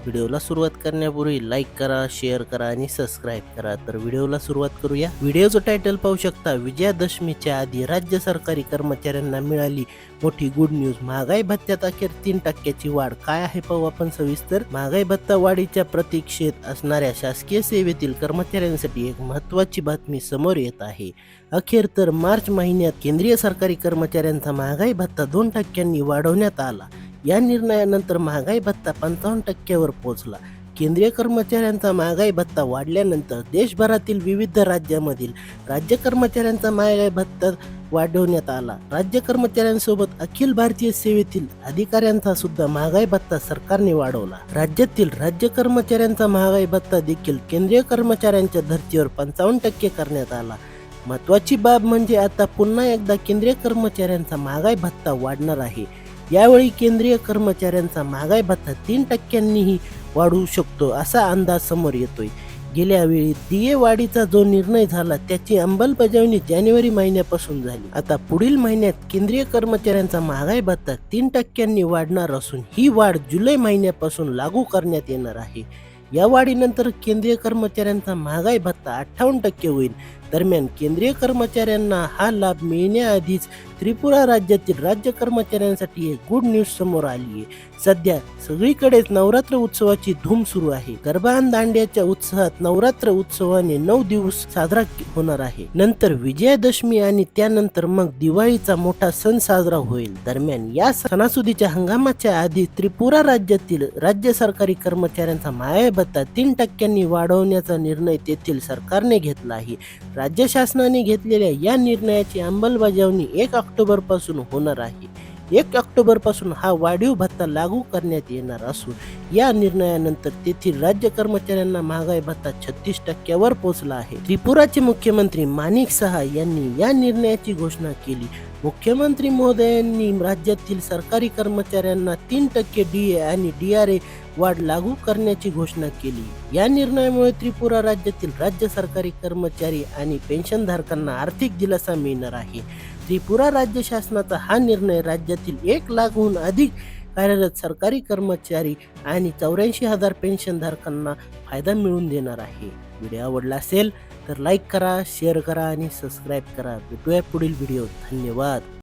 व्हिडिओला सुरुवात करण्यापूर्वी लाईक करा शेअर करा आणि सबस्क्राईब करा. तर व्हिडिओला सुरुवात करूया. व्हिडिओचं टायटल पाहू शकता विजयादशमीच्या आधी राज्य सरकारी कर्मचाऱ्यांना मिळाली मोठी गुड न्यूज महागाई भत्त्यात अखेर तीन टक्क्याची वाढ. काय आहे पाहू आपण सविस्तर. महागाई भत्ता वाढीच्या प्रतीक्षेत असणाऱ्या शासकीय सेवेतील कर्मचाऱ्यांसाठी एक महत्त्वाची बातमी समोर येत आहे. अखेर तर मार्च महिन्यात केंद्रीय सरकारी कर्मचाऱ्यांचा महागाई भत्ता दोन टक्क्यांनी वाढवण्यात आला. या निर्णयानंतर महागाई भत्ता पंचावन्न टक्क्यावर पोहोचला. केंद्रीय कर्मचाऱ्यांचा महागाई भत्ता वाढल्यानंतर देशभरातील विविध राज्यामधील राज्य कर्मचाऱ्यांचा महागाई भत्ता वाढवण्यात आला. राज्य कर्मचाऱ्यांसोबत अखिल भारतीय सेवेतील अधिकाऱ्यांचा सुद्धा महागाई भत्ता सरकारने वाढवला. राज्यातील राज्य कर्मचाऱ्यांचा महागाई भत्ता देखील केंद्रीय कर्मचाऱ्यांच्या धर्तीवर पंचावन्न टक्के करण्यात आला. महत्वाची बाब म्हणजे आता पुन्हा एकदा केंद्रीय कर्मचाऱ्यांचा महागाई भत्ता वाढणार आहे. यावेळी केंद्रीय कर्मचाऱ्यांचा महागाई भत्ता तीन टक्क्यांनीही वाढू शकतो असा अंदाज समोर येतोय. गेल्या वेळी दिये वाढीचा जो निर्णय झाला त्याची अंमलबजावणी जानेवारी महिन्यापासून झाली. आता पुढील महिन्यात केंद्रीय कर्मचाऱ्यांचा महागाई भत्ता तीन टक्क्यांनी वाढणार असून ही वाढ जुलै महिन्यापासून लागू करण्यात येणार आहे. या वाढीनंतर केंद्रीय कर्मचाऱ्यांचा महागाई भत्ता अठ्ठावन्न टक्के होईल. दरम्यान केंद्रीय कर्मचाऱ्यांना हा लाभ मिळण्याआधीच त्रिपुरा राज्यातील राज्य कर्मचाऱ्यांसाठी एक गुड न्यूज समोर आली आहे. सध्या सगळीकडेच नवरात्र उत्सवाची धूम सुरू आहे. गरबान दांड्याच्या उत्साहात नवरात्र उत्सवाने नऊ दिवस साजरा होणार आहे. नंतर विजयादशमी आणि त्यानंतर मग दिवाळीचा मोठा सण साजरा होईल. दरम्यान या सणासुदीच्या हंगामाच्या आधी त्रिपुरा राज्यातील राज्य सरकारी कर्मचाऱ्यांचा माया भत्ता तीन टक्क्यांनी वाढवण्याचा निर्णय तेथील सरकारने घेतला आहे. राज्य शासनाने घेतलेल्या या निर्णयाची अंमलबजावणी एक ऑक्टोबरपासून होणार आहे. एक ऑक्टोबरपासून हा वाढीव भत्ता लागू करण्यात येणार असून या निर्णयानंतर तेथील राज्य कर्मचाऱ्यांना महागाई भत्ता छत्तीस टक्क्यावर पोहोचला आहे. त्रिपुराचे मुख्यमंत्री माणिक सहा यांनी या निर्णयाची घोषणा केली. मुख्यमंत्री महोदयांनी राज्यातील सरकारी कर्मचाऱ्यांना तीन टक्के डी ए आणि डी आर ए वाढ लागू करण्याची घोषणा केली. या निर्णयामुळे त्रिपुरा राज्यातील राज्य सरकारी कर्मचारी आणि पेन्शनधारकांना आर्थिक दिलासा मिळणार आहे. त्रिपुरा राज्य शासनाचा हा निर्णय राज्यातील एक लाखहून अधिक कार्यरत सरकारी कर्मचारी आणि चौऱ्याऐंशी हजार पेन्शनधारकांना फायदा मिळवून देणार आहे. व्हिडिओ आवडला असेल तर लाईक करा शेअर करा आणि सबस्क्राईब करा. भेटूया पुढील व्हिडिओ धन्यवाद.